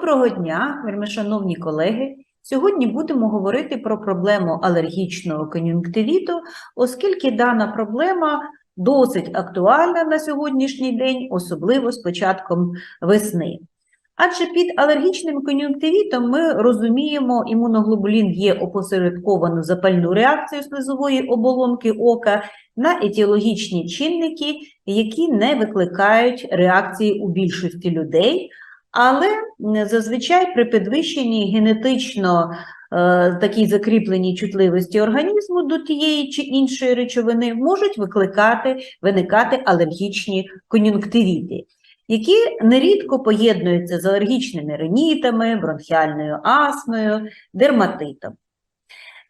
Доброго дня, вельми шановні колеги. Сьогодні будемо говорити про проблему алергічного кон'юнктивіту, оскільки дана проблема досить актуальна на сьогоднішній день, особливо з початком весни. Адже під алергічним кон'юнктивітом ми розуміємо, імуноглобулін є опосередковану запальну реакцію слизової оболонки ока на етіологічні чинники, які не викликають реакції у більшості людей. Але зазвичай при підвищенні генетично е, такій закріпленій чутливості організму до тієї чи іншої речовини можуть викликати, виникати алергічні кон'юнктивіти, які нерідко поєднуються з алергічними ринітами, бронхіальною астмою, дерматитом.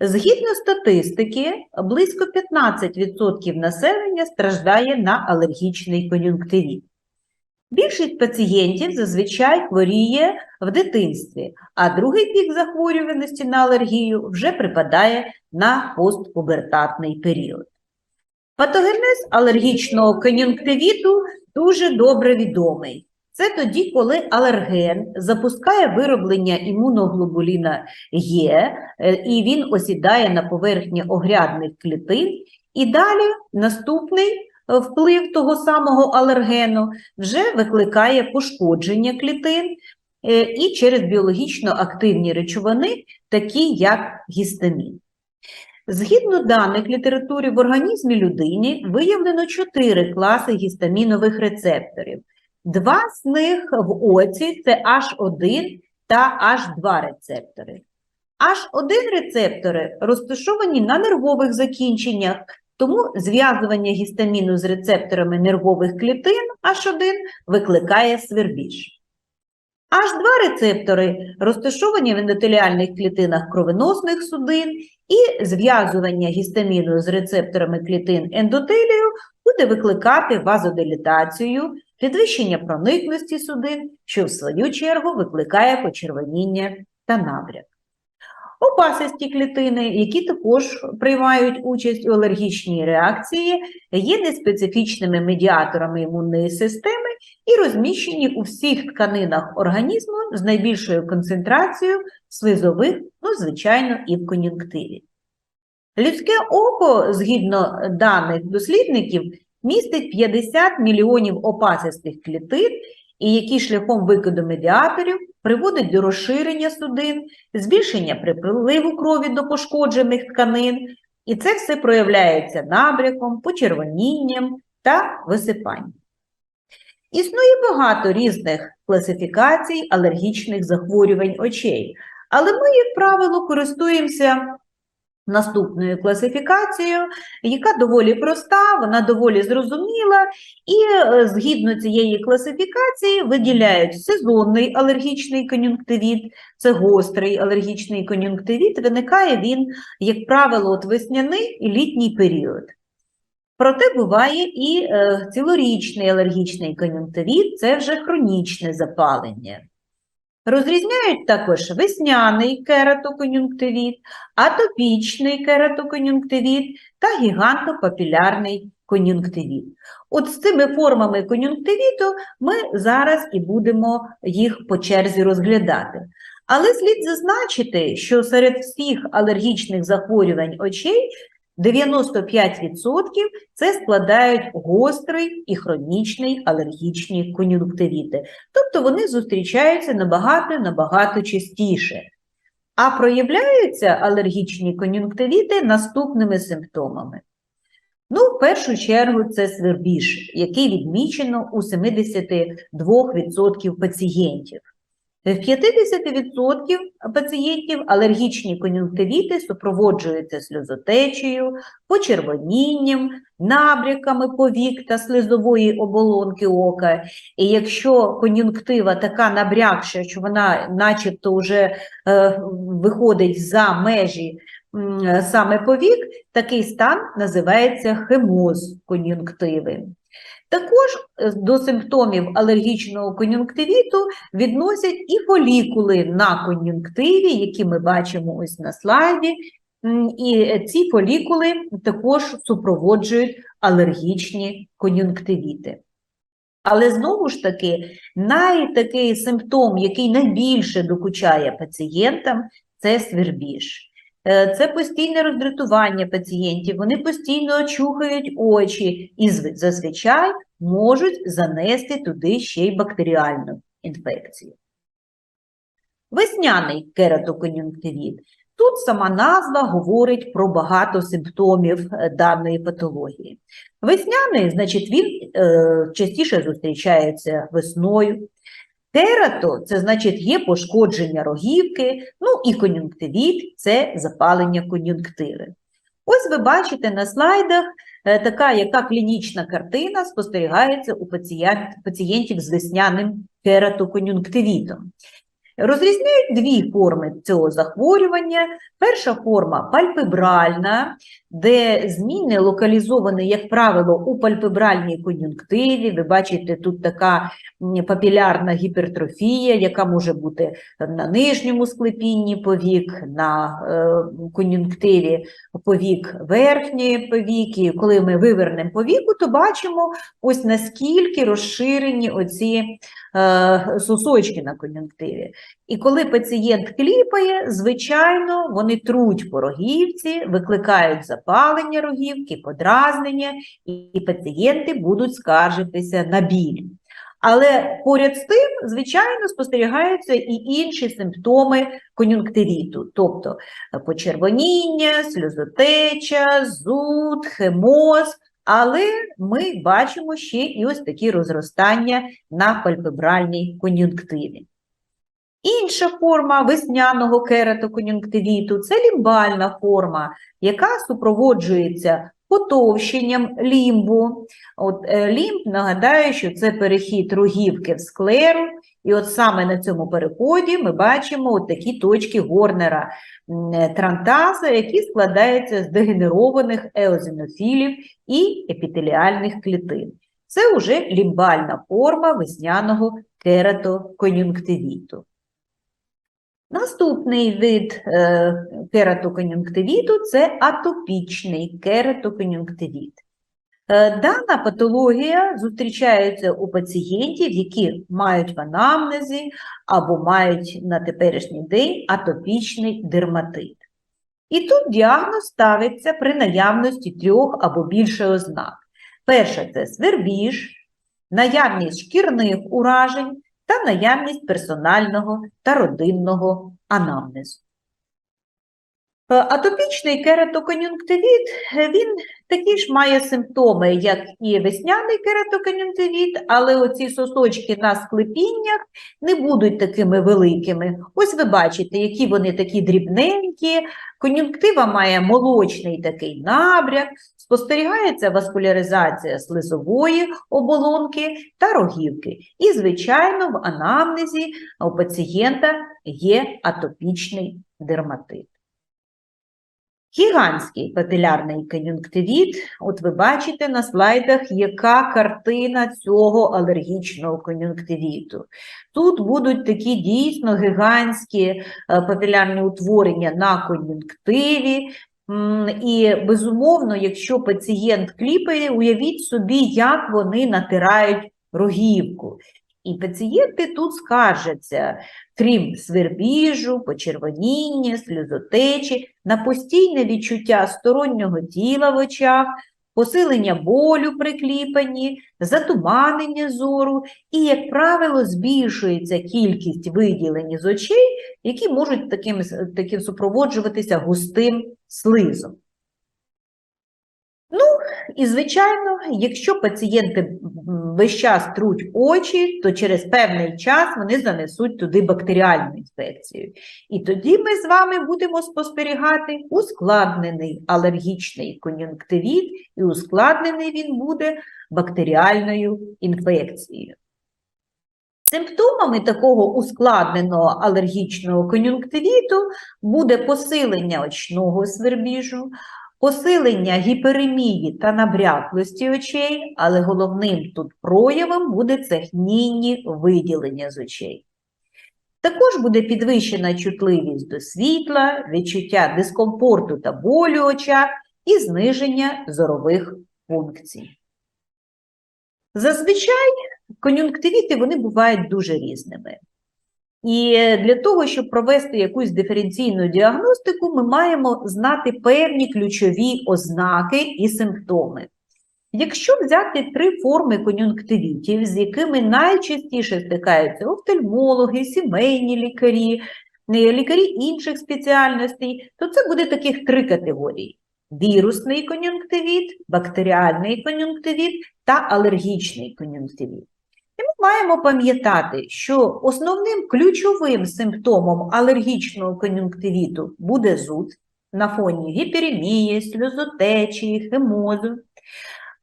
Згідно статистики, близько 15% населення страждає на алергічний кон'юнктивіт. Більшість пацієнтів зазвичай хворіє в дитинстві, а другий пік захворюваності на алергію вже припадає на постпубертатний період. Патогенез алергічного кон'юнктивіту дуже добре відомий. Це тоді, коли алерген запускає вироблення імуноглобуліна Е, е, і він осідає на поверхні огрядних клітин, і далі наступний вплив того самого алергену вже викликає пошкодження клітин е, і через біологічно активні речовини, такі як гістамін. Згідно даних літератури в організмі людини виявлено чотири класи гістамінових рецепторів. Два з них в оці це H1 та H2 рецептори. H1 рецептори розташовані на нервових закінченнях, тому зв'язування гістаміну з рецепторами нервових клітин H1 викликає свербіж. H2 рецептори розташовані в ендотеліальних клітинах кровеносних судин, і зв'язування гістаміну з рецепторами клітин ендотелію буде викликати вазодилатацію, підвищення проникності судин, що в свою чергу викликає почервоніння та набряк. Опасисті клітини, які також приймають участь у алергічній реакції, є неспецифічними медіаторами імунної системи і розміщені у всіх тканинах організму з найбільшою концентрацією слизових, ну, звичайно, і в кон'юнктиві. Людське око, згідно даних дослідників, містить 50 мільйонів опасистих клітин, і які шляхом викиду медіаторів приводить до розширення судин, збільшення припливу крові до пошкоджених тканин, і це все проявляється набряком, почервонінням та висипанням. Існує багато різних класифікацій алергічних захворювань очей, але ми, як правило, користуємося наступною класифікацією, яка доволі проста, вона доволі зрозуміла, і е, згідно цієї класифікації виділяють сезонний алергічний кон'юнктивіт, це гострий алергічний кон'юнктивіт, виникає він, як правило, от весняний і літній період. Проте буває і е, цілорічний алергічний кон'юнктивіт, це вже хронічне запалення. Розрізняють також весняний кератокон'юнктивіт, атопічний кератокон'юнктивіт та гігантопапілярний кон'юнктивіт. От з цими формами кон'юнктивіту ми зараз і будемо їх по черзі розглядати. Але слід зазначити, що серед всіх алергічних захворювань очей 95% це складають гострий і хронічний алергічні кон'юнктивіти. Тобто вони зустрічаються набагато-набагато частіше. А проявляються алергічні кон'юнктивіти наступними симптомами. Ну, в першу чергу, це свербіж, який відмічено у 72% пацієнтів. В 50% пацієнтів алергічні кон'юнктивіти супроводжуються сльозотечею, почервонінням, набряками повік та слизової оболонки ока. І якщо кон'юнктива така набрякша, що вона начебто вже е, виходить за межі саме повік, такий стан називається хемоз кон'юнктиви. Також е, до симптомів алергічного кон'юнктивіту відносять і фолікули на кон'юнктиві, які ми бачимо ось на слайді. І ці фолікули також супроводжують алергічні кон'юнктивіти. Але знову ж таки, найтакий симптом, який найбільше докучає пацієнтам, це свербіж. Е, Це постійне роздратування пацієнтів, вони постійно чухають очі і зазвичай можуть занести туди ще й бактеріальну інфекцію. Весняний кератокон'юнктивіт. Тут сама назва говорить про багато симптомів е, даної патології. Весняний, значить, він е, частіше зустрічається весною. Керато – це значить є пошкодження рогівки, ну і кон'юнктивіт – це запалення кон'юнктиви. Ось ви бачите на слайдах е, така, яка клінічна картина спостерігається у пацієнтів з весняним кератокон'юнктивітом. Розрізняють дві форми цього захворювання. Перша форма пальпебральна, де зміни локалізовані, як правило, у пальпебральній кон'юнктиві. Ви бачите, тут така папілярна гіпертрофія, яка може бути на нижньому склепінні повік, на е, кон'юнктиві повік верхньої повіки. Коли ми вивернемо повіку, то бачимо ось наскільки розширені оці е, сосочки на кон'юнктиві. І коли пацієнт кліпає, звичайно, вони труть по рогівці, викликають запалення рогівки, подразнення, і пацієнти будуть скаржитися на біль. Але поряд з тим, звичайно, спостерігаються і інші симптоми кон'юнктивіту, тобто почервоніння, сльозотеча, зуд, хемоз, але ми бачимо ще і ось такі розростання на пальпебральній кон'юнктиві. Інша форма весняного кератокон'юнктивіту – це лімбальна форма, яка супроводжується потовщенням лімбу. От е, лімб, нагадаю, що це перехід рогівки в склеру, і от саме на цьому переході ми бачимо от такі точки Горнера е, трантаза, які складаються з дегенерованих еозинофілів і епітеліальних клітин. Це вже лімбальна форма весняного кератокон'юнктивіту. Наступний вид е, кератокон'юнктивіту – це атопічний кератокон'юнктивіт. Е, Дана патологія зустрічається у пацієнтів, які мають в анамнезі або мають на теперішній день атопічний дерматит. І тут діагноз ставиться при наявності трьох або більше ознак. Перше – це свербіж, наявність шкірних уражень та наявність персонального та родинного анамнезу. Е, Атопічний кератокон'юнктивіт, е, він такі ж має симптоми, як і весняний кератокон'юнктивіт, але оці сосочки на склепіннях не будуть такими великими. Ось ви бачите, які вони такі дрібненькі, кон'юнктива має молочний такий набряк, спостерігається васкуляризація слизової оболонки та рогівки. І, звичайно, в анамнезі у пацієнта є атопічний дерматит. Гігантський папілярний кон'юнктивіт, от ви бачите на слайдах, яка картина цього алергічного кон'юнктивіту. Тут будуть такі дійсно гігантські е, папілярні утворення на кон'юнктиві, І, безумовно, якщо пацієнт кліпає, уявіть собі, як вони натирають рогівку. І пацієнти тут скаржаться, крім свербіжу, почервоніння, сльозотечі, на постійне відчуття стороннього тіла в очах, посилення болю при кліпанні, затуманення зору і, як правило, збільшується кількість виділень з очей, які можуть таким, таким супроводжуватися густим слизом. І, звичайно, якщо пацієнти весь час труть очі, то через певний час вони занесуть туди бактеріальну інфекцію. І тоді ми з вами будемо спостерігати ускладнений алергічний кон'юнктивіт, і ускладнений він буде бактеріальною інфекцією. Симптомами такого ускладненого алергічного кон'юнктивіту буде посилення очного свербіжу, посилення гіперемії та набряклості очей, але головним тут проявом буде це хнінні виділення з очей. Також буде підвищена чутливість до світла, відчуття дискомфорту та болю очах і зниження зорових функцій. Зазвичай кон'юнктивіти вони бувають дуже різними. І для того, щоб провести якусь диференційну діагностику, ми маємо знати певні ключові ознаки і симптоми. Якщо взяти три форми кон'юнктивітів, з якими найчастіше стикаються офтальмологи, сімейні лікарі, лікарі інших спеціальностей, то це буде таких три категорії: вірусний кон'юнктивіт, бактеріальний кон'юнктивіт та алергічний кон'юнктивіт. Маємо пам'ятати, що основним ключовим симптомом алергічного кон'юнктивіту буде зуд на фоні гіперемії, сльозотечі, хемозу.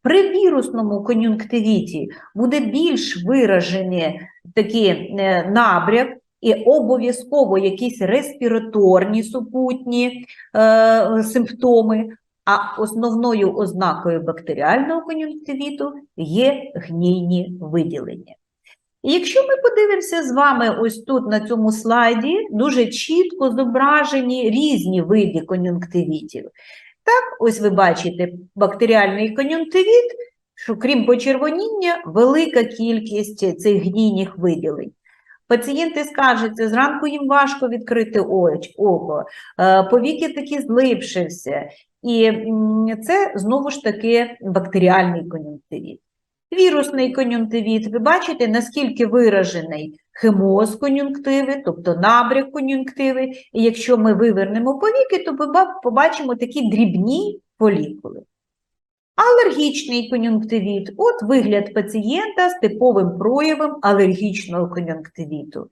При вірусному кон'юнктивіті буде більш виражені такі е, набряк і обов'язково якісь респіраторні супутні е, симптоми, а основною ознакою бактеріального кон'юнктивіту є гнійні виділення. Якщо ми подивимося з вами ось тут на цьому слайді, дуже чітко зображені різні види кон'юнктивітів. Так, ось ви бачите бактеріальний кон'юнктивіт, що крім почервоніння, велика кількість цих гнійних виділень. Пацієнти скаржаться, зранку їм важко відкрити око, е, повіки такі злипшився. І це знову ж таки бактеріальний кон'юнктивіт. Вірусний кон'юнктивіт, ви бачите, наскільки виражений хемоз кон'юнктиви, тобто набряк кон'юнктиви. І якщо ми вивернемо повіки, то ми побачимо такі дрібні фолікули. Алергічний кон'юнктивіт – от вигляд пацієнта з типовим проявом алергічного кон'юнктивіту.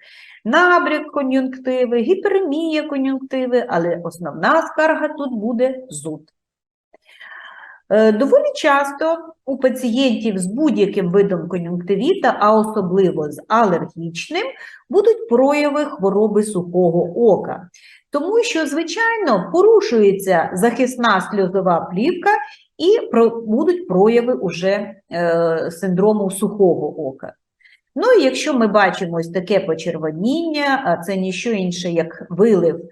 Набряк кон'юнктиви, гіперемія кон'юнктиви, але основна скарга тут буде зуд. Е, Доволі часто у пацієнтів з будь-яким видом кон'юнктивіта, а особливо з алергічним, будуть прояви хвороби сухого ока. Тому що, звичайно, порушується захисна сльозова плівка і будуть прояви уже е, синдрому сухого ока. Ну і якщо ми бачимо ось таке почервоніння, це ніщо інше, як вилив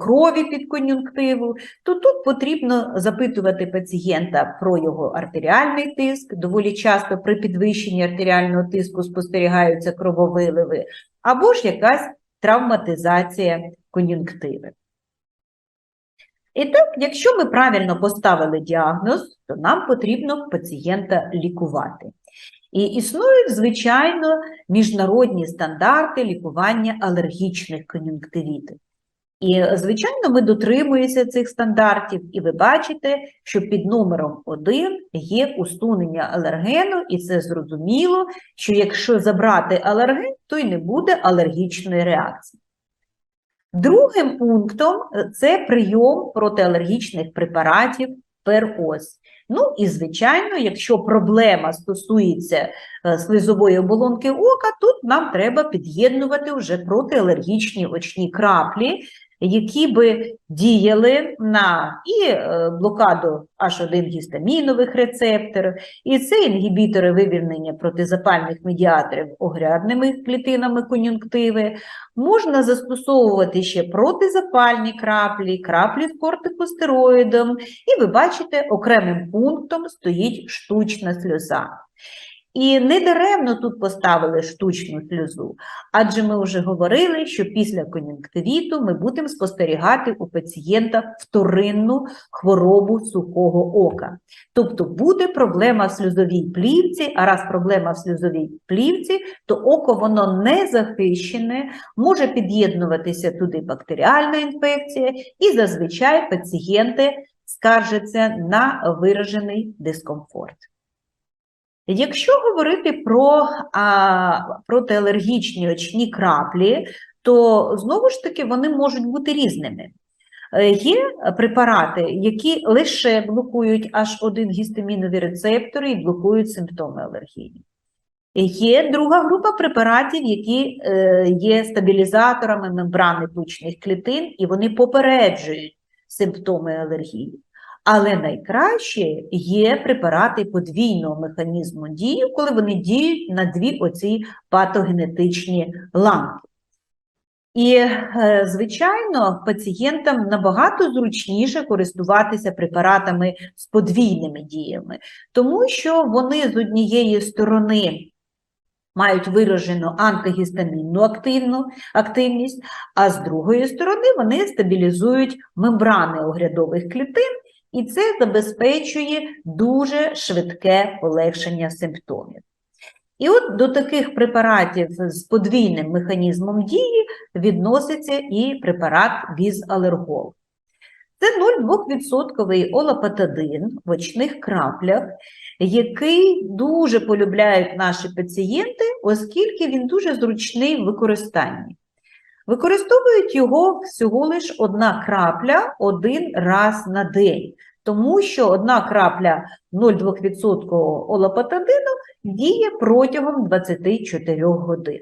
крові під кон'юнктиву, то тут потрібно запитувати пацієнта про його артеріальний тиск. Доволі часто при підвищенні артеріального тиску спостерігаються крововиливи, або ж якась травматизація кон'юнктиви. І так, якщо ми правильно поставили діагноз, то нам потрібно пацієнта лікувати. І існують, звичайно, міжнародні стандарти лікування алергічних кон'юнктивітів. І, звичайно, ми дотримуємося цих стандартів, і ви бачите, що під номером 1 є усунення алергену, і це зрозуміло, що якщо забрати алерген, то й не буде алергічної реакції. Другим пунктом е, це прийом протиалергічних препаратів пероз. Ну і, звичайно, якщо проблема стосується е, слизової оболонки ока, тут нам треба під'єднувати вже протиалергічні очні краплі, які би діяли на і е, блокаду H1 гістамінових рецепторів, і це інгібітори вивільнення протизапальних медіаторів огрядними клітинами кон'юнктиви. Можна застосовувати ще протизапальні краплі, краплі з кортикостероїдом, і ви бачите, окремим пунктом стоїть штучна сльоза. І не даремно тут поставили штучну сльозу, адже ми вже говорили, що після кон'юнктивіту ми будемо спостерігати у пацієнта вторинну хворобу сухого ока. Тобто буде проблема в сльозовій плівці, а раз проблема в сльозовій плівці, то око воно не захищене, може під'єднуватися туди бактеріальна інфекція, і зазвичай пацієнти скаржаться на виражений дискомфорт. Якщо говорити про а, протиалергічні очні краплі, то знову ж таки вони можуть бути різними. Е, Є препарати, які лише блокують H1 гістамінові рецептори і блокують симптоми алергії. Є друга група препаратів, які е, є стабілізаторами мембрани тучних клітин, і вони попереджують симптоми алергії. Але найкраще є препарати подвійного механізму дії, коли вони діють на дві оці патогенетичні ланки. І, е, звичайно, пацієнтам набагато зручніше користуватися препаратами з подвійними діями, тому що вони з однієї сторони мають виражену антигістамінну активну, активність, а з другої сторони вони стабілізують мембрани оглядових клітин, і це забезпечує дуже швидке полегшення симптомів. І от до таких препаратів з подвійним механізмом дії відноситься і препарат візалергол. Це 0,2% олапатадин в очних краплях, який дуже полюбляють наші пацієнти, оскільки він дуже зручний в використанні. Використовують його всього лиш одна крапля один раз на день, тому що одна крапля 0,2% олапатадину діє протягом 24 годин.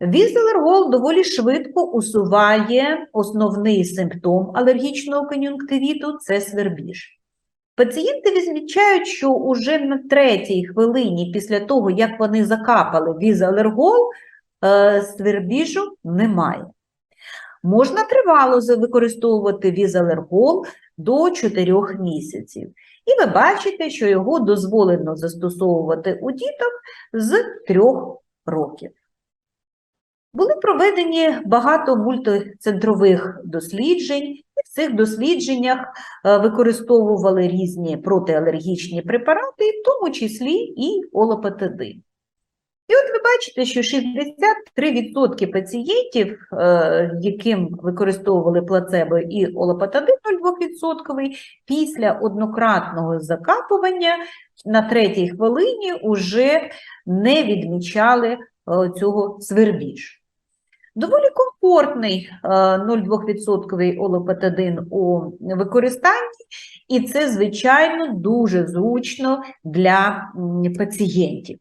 Візелергол доволі швидко усуває основний симптом алергічного кон'юнктивіту – це свербіж. Пацієнти відмічають, що уже на третій хвилині після того, як вони закапали візалергол, свербіжу немає. Можна тривало використовувати візалергол до 4 місяців. І ви бачите, що його дозволено застосовувати у діток з 3 років. Були проведені багато мультицентрових досліджень, і в цих дослідженнях е, використовували різні протиалергічні препарати, в тому числі і олопатидин. І от ви бачите, що 63% пацієнтів, е, яким використовували плацебо і олопатадин 0,2%, після однократного закапування на третій хвилині уже не відмічали е, цього свербіж. Доволі комфортний е, 0,2% олопатадин у використанні, і це, звичайно, дуже зручно для пацієнтів.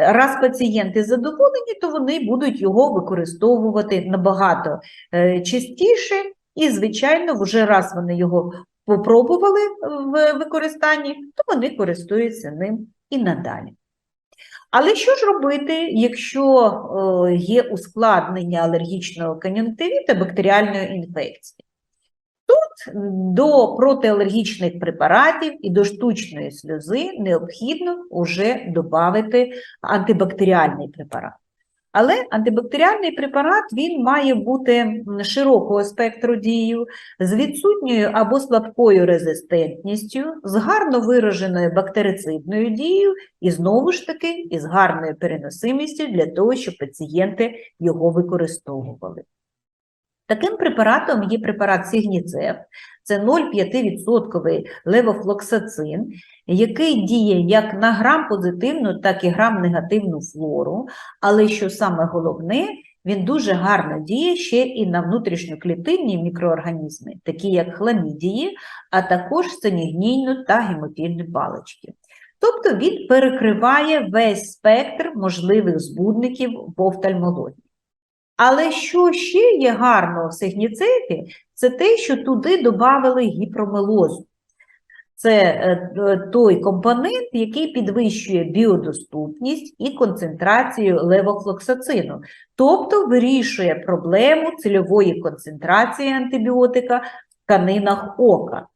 Раз пацієнти задоволені, то вони будуть його використовувати набагато е, частіше, і, звичайно, вже раз вони його попробували в використанні, то вони користуються ним і надалі. Але що ж робити, якщо е, є ускладнення алергічного кон'юнктивіта бактеріальної інфекції? Тут до протиалергічних препаратів і до штучної сльози необхідно вже додати антибактеріальний препарат. Але антибактеріальний препарат він має бути широкого спектру дію, з відсутньою або слабкою резистентністю, з гарно вираженою бактерицидною дією і знову ж таки із гарною переносимістю для того, щоб пацієнти його використовували. Таким препаратом є препарат Сігніцеп, це 0,5% левофлоксацин, який діє як на грам позитивну, так і грам негативну флору, але що саме головне, він дуже гарно діє ще і на внутрішньоклітинні мікроорганізми, такі як хламідії, а також синігнійну та гемофільні палички. Тобто він перекриває весь спектр можливих збудників в офтальмології. Але що ще є гарного в сигніцепі, це те, що туди додали гіпромелозу. Це е, той компонент, який підвищує біодоступність і концентрацію левофлоксацину, тобто вирішує проблему цільової концентрації антибіотика в тканинах ока.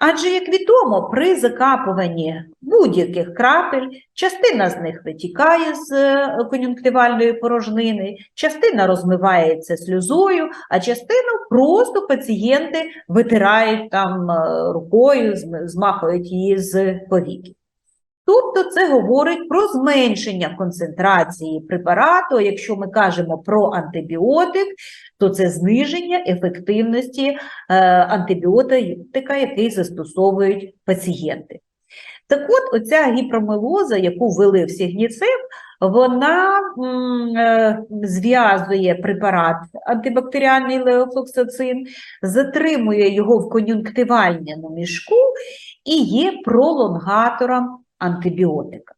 Адже, як відомо, при закапуванні будь-яких крапель частина з них витікає з е, кон'юнктивальної порожнини, частина розмивається сльозою, а частину просто пацієнти витирають там е, рукою, змахують її з повіки. Тобто це говорить про зменшення концентрації препарату. Якщо ми кажемо про антибіотик, то це зниження ефективності е, антибіотика, який застосовують пацієнти. Так от, оця гіпромелоза, яку ввели в сігніцеп, вона е, зв'язує препарат антибактеріальний леофлоксацин, затримує його в кон'юнктивальному мішку і є пролонгатором антибіотика.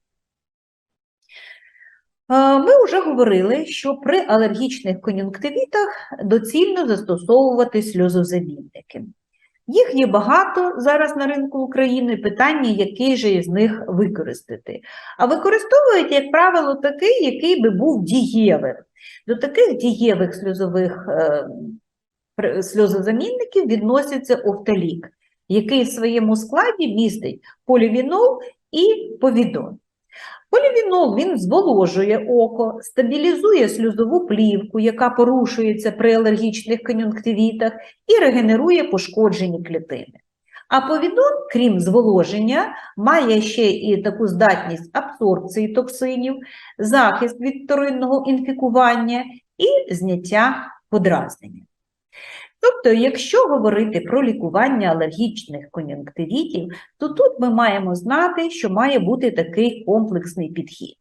Е, Ми вже говорили, що при алергічних кон'юнктивітах доцільно застосовувати сльозозамінники. Їх є багато зараз на ринку України. Питання, який же із них використати. А використовують, як правило, такий, який би був дієвим. До таких дієвих сльозових е, сльозозамінників відноситься офталік, який в своєму складі містить полівінол і повідон. Полівінол він зволожує око, стабілізує сльозову плівку, яка порушується при алергічних кон'юнктивітах, і регенерує пошкоджені клітини. А повідон, крім зволоження, має ще і таку здатність абсорбції токсинів, захист від вторинного інфікування і зняття подразнення. Тобто, якщо говорити про лікування алергічних кон'юнктивітів, то тут ми маємо знати, що має бути такий комплексний підхід.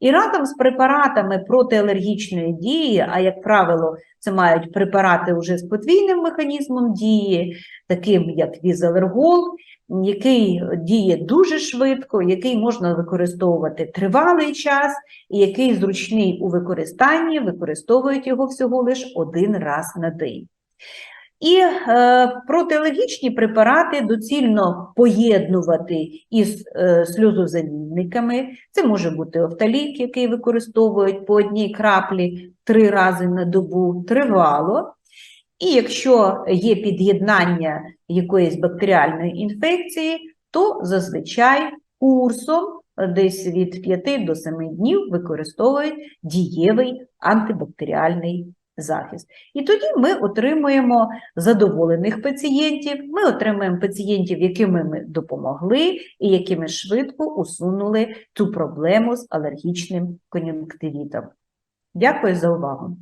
І разом з препаратами протиалергічної дії, а як правило, це мають препарати вже з подвійним механізмом дії, таким як візалергол, який діє дуже швидко, який можна використовувати тривалий час, і який зручний у використанні, використовують його всього лише один раз на день. І е, протиалергічні препарати доцільно поєднувати із е, сльозозамінниками. Це може бути офталік, який використовують по одній краплі три рази на добу тривало. І якщо є під'єднання якоїсь бактеріальної інфекції, то зазвичай курсом десь від 5 до 7 днів використовують дієвий антибактеріальний захист. І тоді ми отримуємо задоволених пацієнтів, ми отримуємо пацієнтів, якими ми допомогли і якими швидко усунули цю проблему з алергічним кон'юнктивітом. Дякую за увагу.